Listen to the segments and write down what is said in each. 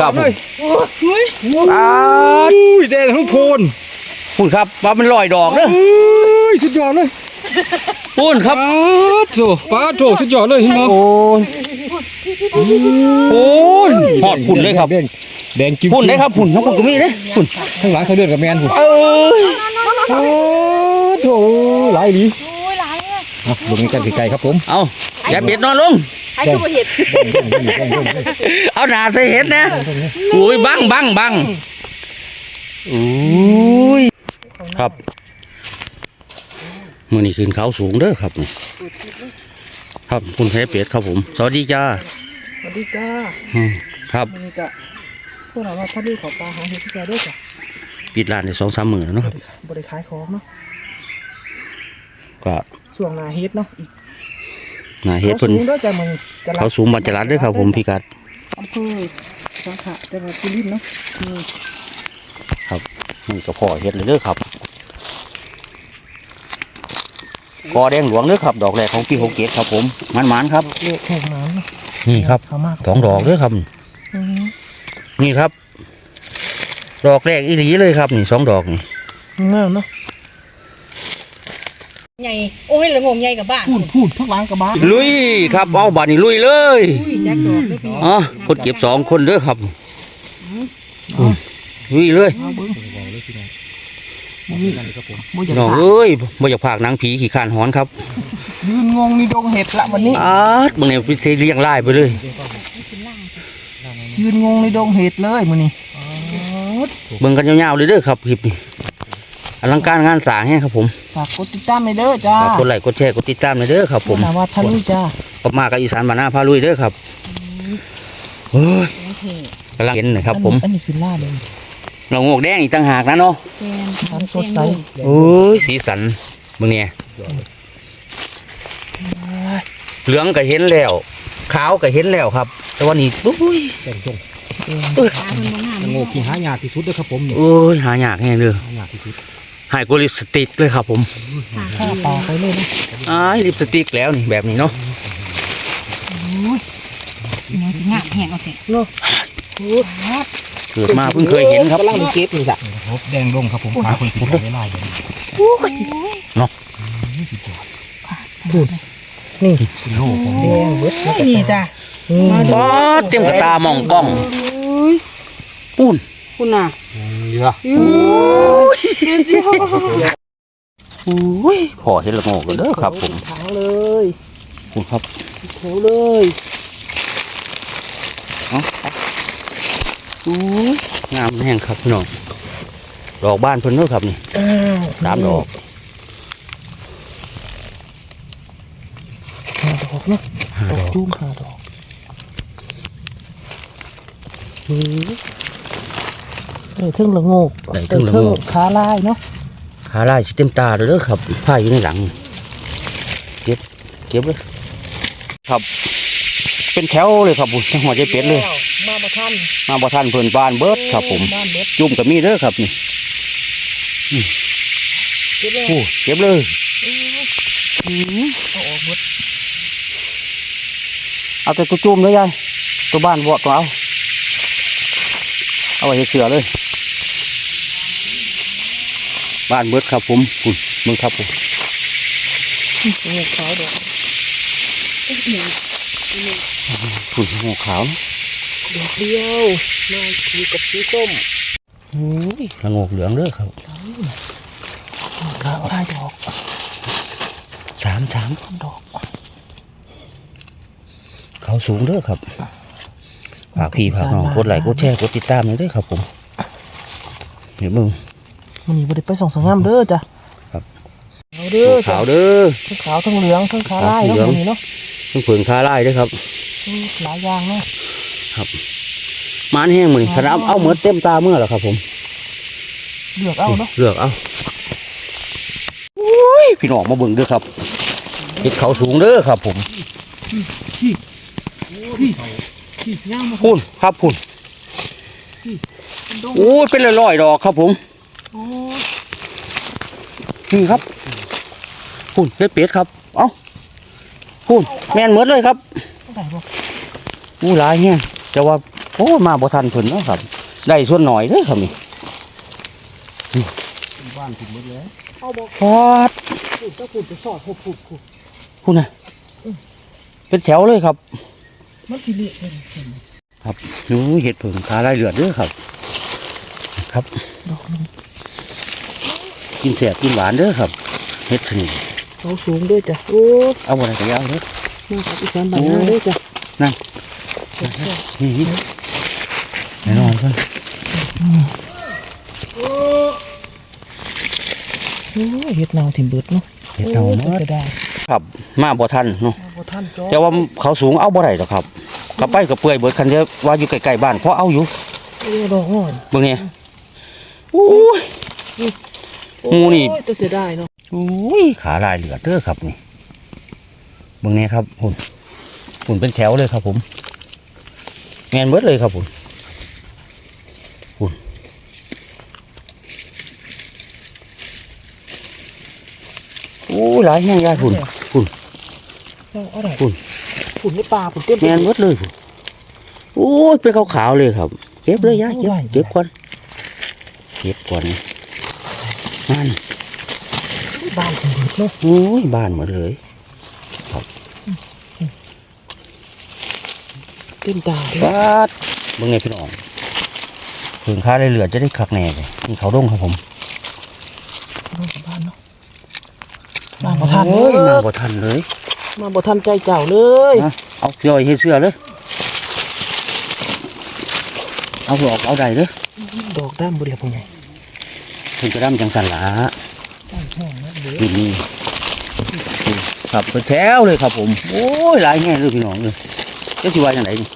ครับผมเฮ้ยอ่าอุ้ยแดงทั้งโพนพุ่นครับว่ามันลอยดอกเด้อเอ้ยสุดยอดเลยพุ่นครับปาดโถปาดโถสุดยอดเลยเห็นไหมโอ้ยโอ้ยหอดพุ่นเลยครับแดงแดงจิ้มพุ่นได้ครับพุ่นทั้งพุ่นก็มีเด้อพุ่นข้างหลังเขาเดือดกับแมนพุ่นเอ้ยปาดโถหลายดีโอ้ยหลายเลยอะลงนี้กันไกลๆครับผมเอา อย่าเบ็ดนอนลงใครคือบ่เห็ดเอาหนาใส่เห็ดนะโอ้ยบังบังบังโอ้ยครับมือนี้ขึ้นเขาสูงเด้อครับนี่ครับคุณแพ้เป็ดครับผม สวัสดีจ้าสวัสดีจ้าอืมครับวันนี้ก็พวกเราว่าถ้าดูขอปลาหาเห็ดที่แกด้วยจ้ะปิดร้านในสองสามหมื่นแล้วเนาะครับบริขายของเนาะก็ช่วงหนาเฮ็ดเนาะอีกห นาเฮ็ดเพิ่นขาสูงด้วยจ้ะมึงจะเขาสูงบันจรัดเด้อครับผมพิกัด อำเภอสังขะจังหวัดสุรินทร์เนาะนี่ครับนี่ก็พอเฮ็ดเลยเด้อครับกอแดงหลวงเด้อครับ ดอกแรกของปีหกเกตครับ ผมมันมันๆครับ เละแข่งน้ำเนาะนี่ครับเอามากสองดอกเด้อครับ อืมนี่ครับ ดอกแรกอีหลีเลยครับ นี่สองดอกนี่งามเนาะ ใหญ่โอ้ยละงงใหญ่กับบ้านพูดพูดทุกหล้างกระบะลุยครับเอาบาดนี่ลุยเลยอุ้ยแจ็คดอกเลยพี่อ๋อคนเก็บสองคนเด้อครับลุยเลยเอาเบิ้งบ่อยากน้องฝากเอ้ยบ่อยากพากหนังผีขี่ขานหอนครับยืนงงในดงเห็ดละวันนี้อาดมึงเนี่ยพิเศษเลี้ยงไล่ไปเลย ยืนงงในดงเห็ดเลยมื้อนี้เบิ่งกันยาวๆเลยเด้อครับคลิปนี้ อลังการงานสร้างแห้งครับผมฝากกดติดตามให้เด้อจ้าฝากกดไลค์กดแชร์กดติดตามเลยเด้อครับผมนาว่าทะลุจ้าก็มากับอีสานบ้านนาพาลุยเด้อครับเฮ้ยกำลังเห็นนะครับ ผมอันนี้สิล่าเลยเรางอกแดงอีกต่างหากนะเนาะน้ำสดใสโอ้ยสีสันมึงเนี่ยเหลืองก็เห็นแล้ว ขาวก็เห็นแล้วครับ แต่ว่านี่อุ้ยแดงจงตาเพิ่นบ่งามโง่กี่หายากที่สุดเด้อครับผมนี่โอ้ยหายากแห้งเด้อหายากที่สุด หายกว่าลิปสติกเลยครับ ผมข้าปลาไปเลยนะอ้ายลิปสติกแล้วนี่แบบนี้เนาะยังสิงาแห้งเอาเถอะเกิดมาเพิ่งเคยเห็นครับกำลังเก็บนี่จ้ะครับแดงลงครับผมขาคนติดไว้ไล่เลยนี่กิโลของแดงเบิดนี่จ้ะมาดูป๊อดเต็มกระตามองกล้องปูนคุณน่ะ เยอะเจ้าเจ้าอุ้ยพอเห็นละโงกแล้วเด้อครับผมถังเลยคุณครับแถวเลยอุ้ยงามแห้งครับพี่น้องดอกบ้านเพิ่นเด้อครับนี่อ้าวสามดอกห้าดอกเนาะห้าดอดกอกจุ้มห้าดอกเออเทิงละโงกเออเทิงขาลายเนาะขาลายสิเต็มตาเลยเด้อครับผ้าอยู่ในหลัง เก็บ เก็บเลยครับ เป็นแถวเลยครับผมหัวใจเป็ดเลย มาประทันมาบ่ทันเพิ่นบ้านเบิดครับ ผมบ้านเบิดจุ่มกับมีเด้อครับนี่เก็บเลยโอ้เก็บเลยเอาออกหมดเอาแต่ตัวจุ่มเลยยายตัวบ้านบ่ตัวเอาเอาไว้ให้เสือเลย บ้านเบิดครับผมคุณมึงครับผมโงกขาวดอกคุณหัวขาวดอกเดียวมาคุยกับสีส้มโอ้ยละโงกเหลืองเด้อครับขาวลายดอกสามสามดอก เขาสูงเด้อครับฝากพี่ฝากน้องกดไลค์กดแชร์กดติดตามหน่อยเด้อครับผมเดี๋ยวมึง มันนี่บ่ได้ไปส่องสงงามเด้อจ้ะครับเอาเด้อจ้ะขาวเด้อทั้งขาวทั้งเหลืองทั้งขาลายขาวเนาะเหลืองมันนี่เนาะเพิ่งเผิงคาไล่เด้อครับอืมหลายอย่างเนาะมานแห้งมือนี่ขนาดเอาเอาเหมือนเต็มตาเมื่อหรอครับ ผมเลือกเอาเนาะเลือกเอาอุ้ยพี่น้องมาเบิ่งเด้อครับเห็ดเขาสูงเด้อครับ ผมย่างมาพุ่นครับพุ่นโอ้ยเป็นร้อยๆดอกครับผมโอ้ นี่ครับพุ่นเฮ็ดเป็ดครับ เอ้าพุ่นแม่นเหมือนเลยครับได้บ่อู้หลายแห้งแต่ว่าโอ้มาบ่ทันเพิ่นเนาะครับ ได้ส่วนหน่อยเด้อครับนี่บ้านถึงหมดแล้วเอาบอกพอดพูดก็พูดไปสอดพูดพูดพูดคุณน่ะเป็นแถวเลยครับมันสิเละเลยครับหนูเห็ดเผิงขาลายเลือดเด้อครับ ครับดอกนึง กินแสบกินหวานเด้อครับเห็ดชนิดเขาสูงด้วยจ้ะโอ้เอาอะไรก็เอาเด้อมาจากอีสานบ้านนาด้วยจ้ะนั่นนี่นี่แน่นอนเพิ่นโอ้ยเฮ็ดเนาถิ่มเบิดเนาะเห็ดเน่าโอ้ยเมื่อเสียดายครับมาบ่ทันเนาะเอาบ่ทันจ้อแต่ว่าเขาสูงเอาบ่ได้หรอกครับกระไปกับเปื่อยเบิดคันเดียวว่าอยู่ใกล้ๆบ้านเพราะเอาอยู่โอ้ยดอกอ่อนเบิ่งเนี่ยโอ้ย หมูนี่โอ้ยแต่เสียดายเนาะโอ้ยขาลายเหลือดเด้อครับนี่เบิ่งเนี่ยครับหุ่นหุ่นเป็นแถวเลยครับผมแมนเบิดเลยครับผมหุ่นโอ้ยหลายแห้งยายหุ่นหุ่นเอาอะไรฝุ่นฝุ่นในป่าฝุ่นเต็มแมนเบิดเลยหุ่นโอ้ยเป็นขาวๆเลยครับ เก็บเลยยายเก็บเก็บก่อนเก็บก่อน นั่นบ้านถิ่มเบิดเนาะโอ้ยบ้านหมดเลยเต็มตาเลยฟาดเบิ่งไงพี่น้องถึงค่าได้เหลือจะได้คักแน่เลยนี่เขาดงครับผมน้องกลับบ้านเนาะมาบ่ทันโอ้เลยยมาบ่ทันเลย มาบ่ทันใจเจ้าเลยนะเอาย่อยเฮ็ดเสื้อเลยเอาออกเอาใดเลยดอกด้ามบ่ได้พ่อใหญ่ ถึงจะร่ำจังสันหลาแห้งนะเด้อนี่นี่นี่ครับเป็นแถวเลยครับผม โอ้ยหลายแง่เลยพี่น้องเลยจะสิว่าจังไดนี่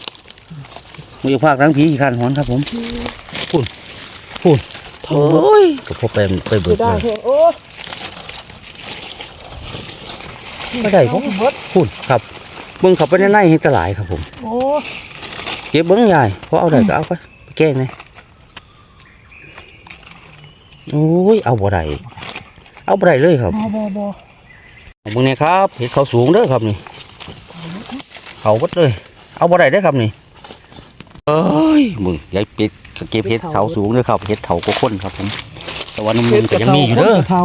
มือภาคทั้งผีขี้คันหอนครับผมพูนพูนโอ้ยก็พอไปไปเบิเสีดยดายเลยแห้งโอ้ยไม่ได้ผมเบิดพูนครับเบิ่งเข้าไปในในเห็นแตะหลายครับผมโอ้ยเก็บเบิ้งยายพอเอาได้ก็เอาไปไปแกล้งเลย โอ้ยเอาบ่ได้เอาบ่ได้เลยครับบ่บ่บ่เอาเบิ่งเนี่ยครับเห็ดเขาสูงเด้อครับนี่เขาวัดเลย เอาบ่ได้เด้อครับนี่เอ้ยมึงยายเป็ดเก็บเห็ดเขาสูงเด้อครับเห็ดเถาก็คนครับผมแต่ว่าน้ำมันก็ยังมีอยู่เด้อเทา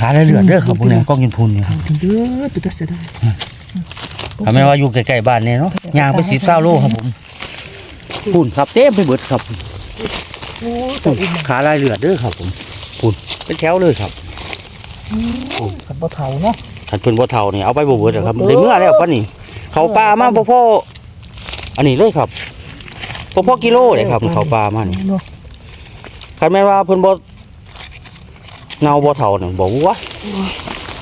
ขาเลยเลือดเด้อครับพวกนี้กล้องยินพุนเนี่ยเทาถึงเด้อตัวเสียดายทำไมว่าอยู่ใกล้ๆบ้านเนี่ยเนาะย่างไปสิบเก้าโลครับผมพุ่นครับเต็มไปเบิดครับ โอ้ยตัวอีกขาลายเลือดเด้อครับผมพุ่นเป็นแถวเลยครับกับบ่เทาเนาะท่านเพิ่นบ่เท่านี่เอาไปบ่เบิดอะครับได้เมื่อแล้วปะนี่ เขาปลามาบ่พออันนี้เลยครับบ่พอกิโลเลยครับ เขาปลามานี่เนาะคันแม่นว่าเพิ่นบ่เงาบ่เท่านั่นบอกว่า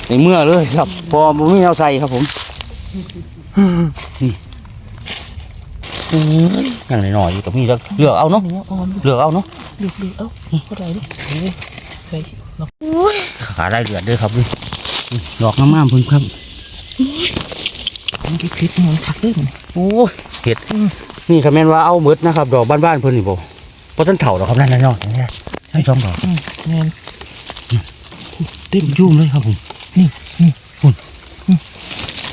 ในเมื่อเลยครับเพอบ่มีแนวใส่ครับผมนี่ อืมอย่างน้อยๆอยู่ก็มีแล้วเลือกเอาเนาะเนื้ออ่อนเลือกเอาเนาะเลือกๆเอ้าเท่าไหร่ดิใส่เนาะขาได้เลือดเด้อครับนี่นี่ดอกงามๆเพิ่นครับมันเก็บพิษมันชักเลยมันโอ้ยเห็ดนี่คำแม่นว่าเอาเบิดนะครับ ดอกบ้านๆเพิ่นนี่บ่เพราะท่านเถ่าดอกครับนั่นๆเนาะนี่ใช่ช่องดอกอืมแม่นเต็มยุ่งเลยครับผมนี่นี่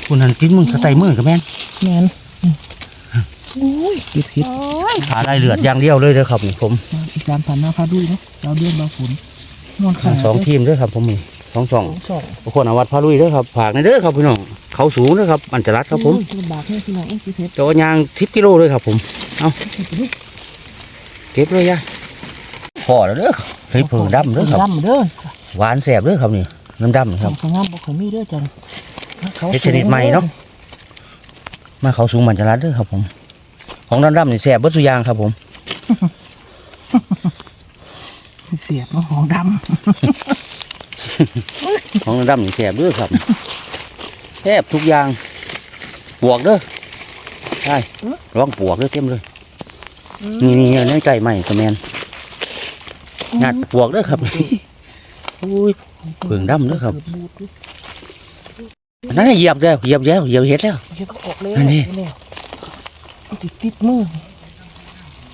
คุณหันกินมึงกระใส่มือกับแม่นแม่น นี่โอ้ยเก็บพิษขาได้เลือดอย่างเดียวเลยเด้อครับนี่ผมมาอีกสามพันหน้าพาด้วยเนาะเราเดือนเราฝนนอนขาสองทีมเด้อครับผมนี่สองช่องสองทุกคนเอาวัดพาลุยเด้อครับผากในเด้อครับพี่น้องเขาสูงเด้อครับอันจรัดครับผมลำบากให้พี่น้องเอ้ยพี่เพชรตัวยางสิบกิโลเลยครับผมเอาเก็บเลยยายพอแล้วเด้อเฮ้ยเพิ่งดำเด้อครับดำเด้อหวานแสบเด้อครับนี่น้ำดำคสรัอบงสงามบ่เคยมีเด้อจังเฮ็ดชนิดใหม่เนาะมาเขาสูงมันจรัดเด้อครับผม ของดำๆนี่แสบเบิดสุอยางครับผมเสียบเนาะของดของดำนี่แสบเด้อครับแสบทุกอย่างปวกเด้อใช่ร้องปวกเด้อเต็มเลยำนี่นี่เนื้อใจใหม่สแมนงัดปวกเด้อครับอุ้ยเพิ่งดำเด้อครับเกิบูดด้วยนั่นนะเหยียบแล้วเหยียบแล้วเหยียบเห็ดแล้วเฮ็ดออกแล้วอันนี้แล้ว ติดติดมือ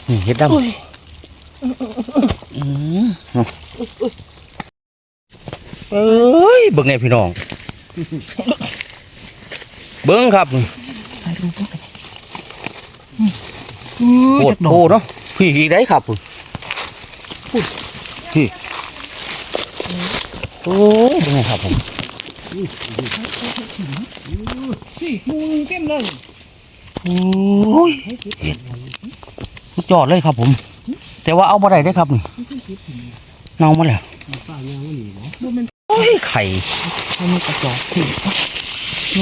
นี่เห็ดดำโอ้ยอืมเอาเอ้ยเบิ่งแน่พี่น้อง เบิ่งครับนี่ถ่ายรูปด้วยโคตรโคเนาะพี่อีกได้ครับผมพี่โอ้ยเป็นไงครับผมนี่มูเต็มเลย โอ้ยเห็ดสุดยอดเลยครับผม แต่ว่าเอาบ่ได้ได้อครับนี่เน่ามาแล้วโอ้ยไข่มันกระจอกที่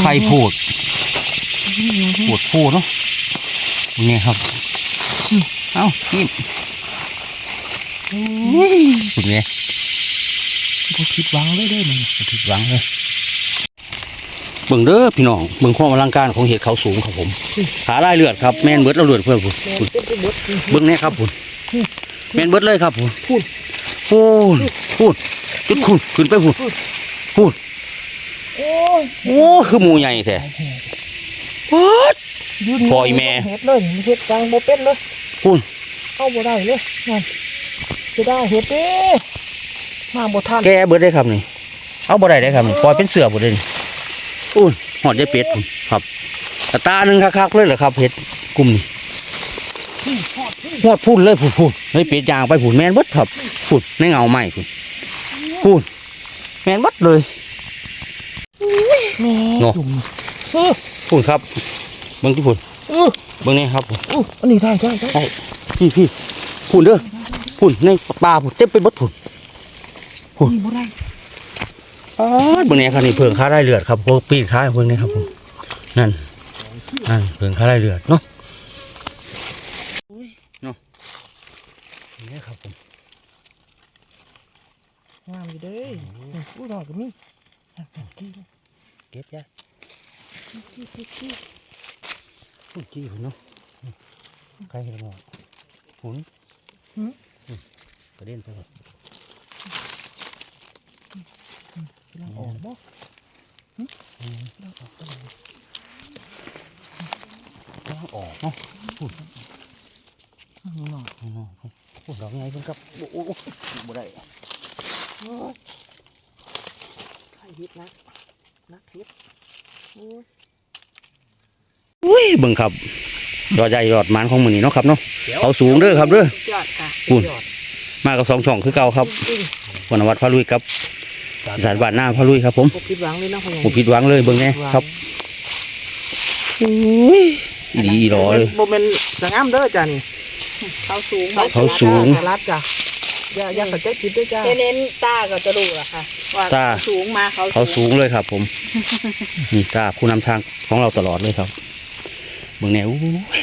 ไข่โพดโพดโพดเนาะนี่ครับเอ้าจิ้มโอ้ยสุดไงบ่คิดหวังเลยเด้อมึงผิดหวังเลย เบิ่งเด้อพี่น้องเบิ่งความอลังการของเห็ดเขาสูงครับผมขาลายเลือดครับแม่นเบิดเราเลือดเพื่อนผมเต็มไปหมดเบิ่งแน่ครับผมแม่นเบิดเลยครับผมพูดพูดพูดจุดคุณขึ้นไปพูดพูดโอ้ยโอ้คือหมูใหญ่แท้ป๊ดยืนปล่อยแม่เฮ็ดเลยมันเฮ็ดจังบ่เป็นเลยพูดเอาบ่ได้เลยนั่นเสียดายเฮ็ดเด้มาบ่ทันแกเบิดได้ครับนี่เอาบ่ได้ได้ครับนี่ปล่อยเป็นเสือบ่ได้นี่ พูดหอดได้เป็ดพูดครับกระตาหนึ่งคักๆเลยเหรอครับเห็ดกลุ่มนี้หอดพูดเลยพูดพูดเฮ้ยเป็ดยางไปพูดแม่นเบิดครับพูดในเงาไม้พูดพูดแม่นเบิดเลยแม่เนาะจุ่มเออพูดครับเบิ่งที่พูดเออเบิ่งนี่ครับพูดอู้อันนี้ได้ได้ได้พี่พี่พูดเด้อพูดในป่าพูดเต็มไปเบิดพูดนี่บ่ได้ อ๋อเบิ่งนี่ครับนี่เพิ่งค้าได้เลือดครับพวกปีนค้าเพิ่งนี่ครับผมนั่นนั่นเพิ่งค้าได้เลือดเนาะเนาะนี่ครับผมงามอยู่เด้อู้ดอกก็มีนั่นๆที่เก็บยาที่ที่ที่พูดจี้หุ่นเนาะใครเห็นหมดหุ่นกระเด็นไปหมด กำลังออกบ่กำลังออกเนาะนี่เนาะอ๋อพูดดอกไงเพิ่นครับโอ้โหบ่ได้ไข่เฮ็ดนะนักเฮ็ดโอ้ยอุ้ยเบิ่งครับยอดใหญ่ยอดหมันของมื้อนี้เนาะครับเนาะเขาสูงเด้อครับเด้อยอดค่ะคุณมากับสองช่องคือเก่าครับวรรณวัฒน์พาลุยครับ สารบ้านหน้าพาลุยครับผมบ่ผิดหวังเลยนะพ่อใหญ่ผมผิดหวังเลยเบิ่งแน่ครับอุ้ยอีหลีอีหลอเลย บ่แม่นจะงามเด้อจ้ะนี่เขาสูงเขาสูงสลัดจ้ะอย่าอย่าเข้าใจผิดด้วยจ้ะเน้นๆตาก็จะรู้ละค่ะว่าตาสูงมาเขาเขาสูงเลยครับ ผมนี่ตาผู้นำทางของเราตลอดเลยครับเบิ่งแน่อู้ย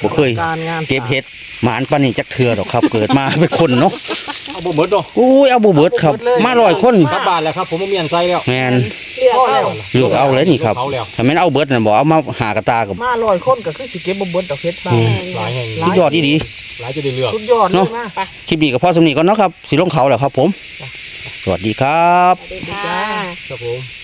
บ่เคย การงานเก็บเห็ดหมานปานนี้จักเทือดอกครับ เกิดมาเป็นคนเนาะเอา บ่เบิดเนาะอุ้ยเอาบ่เบิดครับ มาร้อยคนกลับบ้านแล้วครับ ผมบ่มีอันใส่แล้วแม่นเลือกเอาเลือกเอาเลยนี่ครับเอาแล้วถ้าแม่นเอาเบิดน่ะบ่เอามาหากระตากับมาลอยคนก็คือสิเก็บบ่เบิดดอกเฮ็ดบ้าอืมหลายแห่งสุดยอดอีหลีหลายจะได้เลือกสุดยอดเลยมาคลิปนี้ก็พอสำนีก่อนเนาะครับสิลงเขาแล้วครับ ผม สวัสดีครับสวัสดีค่ะครับผม